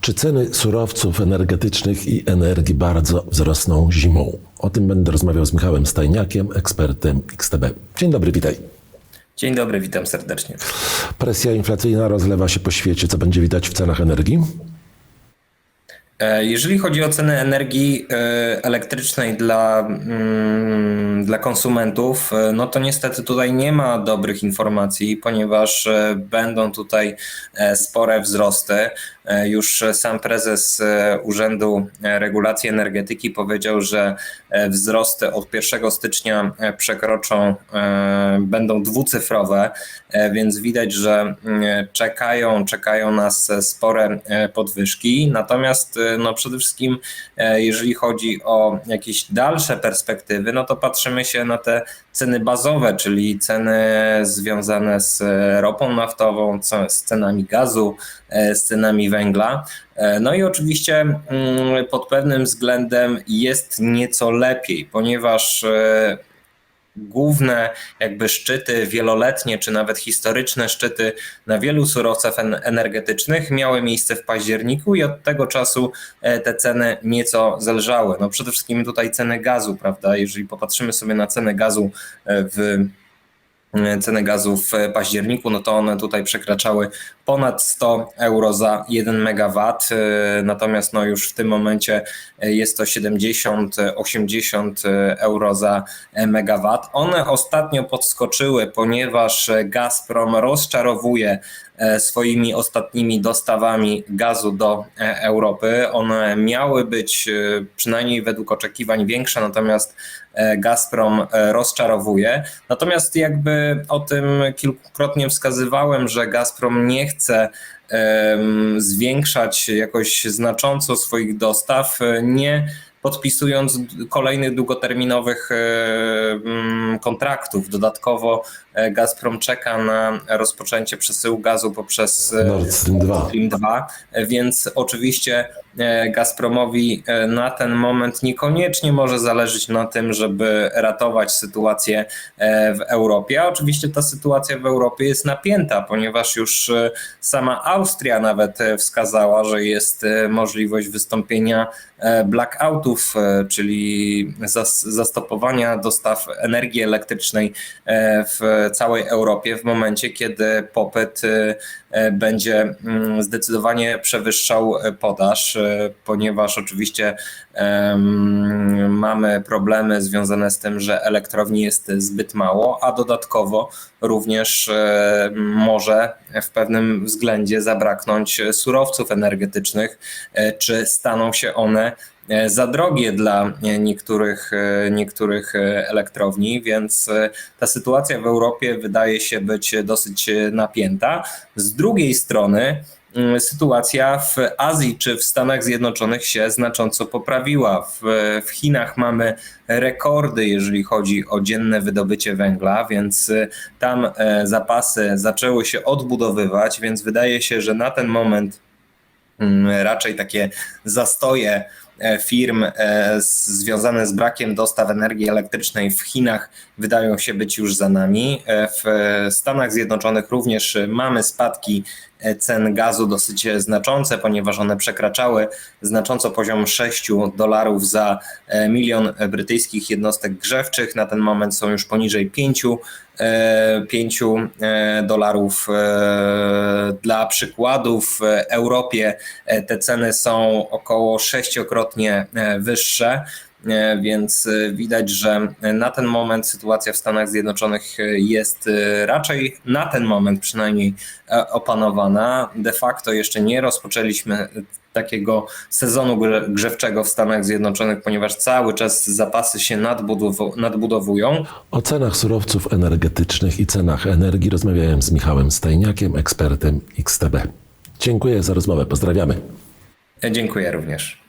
Czy ceny surowców energetycznych i energii bardzo wzrosną zimą? O tym będę rozmawiał z Michałem Stajniakiem, ekspertem XTB. Dzień dobry, witaj. Dzień dobry, witam serdecznie. Presja inflacyjna rozlewa się po świecie. Co będzie widać w cenach energii? E, Jeżeli chodzi o ceny energii e, elektrycznej dla, mm, dla konsumentów, e, no to niestety tutaj nie ma dobrych informacji, ponieważ będą tutaj spore wzrosty. Już sam prezes Urzędu Regulacji Energetyki powiedział, że wzrosty od 1 stycznia przekroczą, będą dwucyfrowe, więc widać, że mm, czekają, czekają nas spore podwyżki. Natomiast no przede wszystkim, e, jeżeli chodzi o jakieś dalsze perspektywy, no to patrzymy się na te ceny bazowe, czyli ceny związane z ropą naftową, z cenami gazu, e, z cenami węgla. E, No i oczywiście mm, pod pewnym względem jest nieco lepiej, ponieważ główne jakby szczyty wieloletnie, czy nawet historyczne szczyty na wielu surowcach en- energetycznych miały miejsce w październiku i od tego czasu e, te ceny nieco zelżały. No przede wszystkim tutaj ceny gazu, prawda? Jeżeli popatrzymy sobie na cenę gazu e, w ceny gazu w październiku, no to one tutaj przekraczały ponad 100 euro za 1 megawatt, e, natomiast no już w tym momencie e, jest to 70-80 euro za e, megawatt. One ostatnio podskoczyły, ponieważ e, Gazprom rozczarowuje e, swoimi ostatnimi dostawami gazu do e, Europy. One miały być e, przynajmniej według oczekiwań większe, natomiast e, Gazprom e, rozczarowuje. Natomiast jakby o tym kilkukrotnie wskazywałem, że Gazprom nie chce zwiększać jakoś znacząco swoich dostaw, e, nie podpisując kolejnych długoterminowych e, kontraktów. Dodatkowo e, Gazprom czeka na rozpoczęcie przesyłu gazu poprzez e, Nord Stream 2. Stream 2, e, więc oczywiście e, Gazpromowi e, na ten moment niekoniecznie może zależeć na tym, żeby ratować sytuację e, w Europie. A oczywiście ta sytuacja w Europie jest napięta, ponieważ już e, sama Austria nawet e, wskazała, że jest e, możliwość wystąpienia e, blackoutów, e, czyli zas- zastopowania dostaw energii elektrycznej e, w całej Europie w momencie, kiedy popyt e, e, będzie mm, zdecydowanie przewyższał e, podaż, ponieważ oczywiście mamy problemy związane z tym, że elektrowni jest zbyt mało, a dodatkowo również może w pewnym względzie zabraknąć surowców energetycznych, czy staną się one za drogie dla e, niektórych, e, niektórych e, elektrowni, więc e, ta sytuacja w Europie wydaje się być dosyć e, napięta. Z drugiej strony, mm, sytuacja w Azji czy w Stanach Zjednoczonych się znacząco poprawiła. W, w Chinach mamy rekordy, jeżeli chodzi o dzienne wydobycie węgla, więc e, tam e, zapasy zaczęły się odbudowywać, więc wydaje się, że na ten moment mm, raczej takie zastoje e, firm e, związane z brakiem dostaw energii elektrycznej w Chinach wydają się być już za nami. E, W Stanach Zjednoczonych również e, mamy spadki e, cen gazu dosyć e, znaczące, ponieważ one przekraczały znacząco poziom 6 dolarów za e, milion e, brytyjskich jednostek grzewczych. Na ten moment są już poniżej 5 e, 5 e, dolarów. E, Dla przykładu w Europie e, te ceny są około sześciokrotnie e, wyższe. E, Więc e, widać, że na ten moment sytuacja w Stanach Zjednoczonych e, jest raczej na ten moment przynajmniej opanowana. De facto jeszcze nie rozpoczęliśmy takiego sezonu grze- grzewczego w Stanach Zjednoczonych, ponieważ cały czas zapasy się nadbudowu- nadbudowują. O cenach surowców energetycznych i cenach energii rozmawiałem z Michałem Stajniakiem, ekspertem XTB. Dziękuję za rozmowę. Pozdrawiamy. Dziękuję również.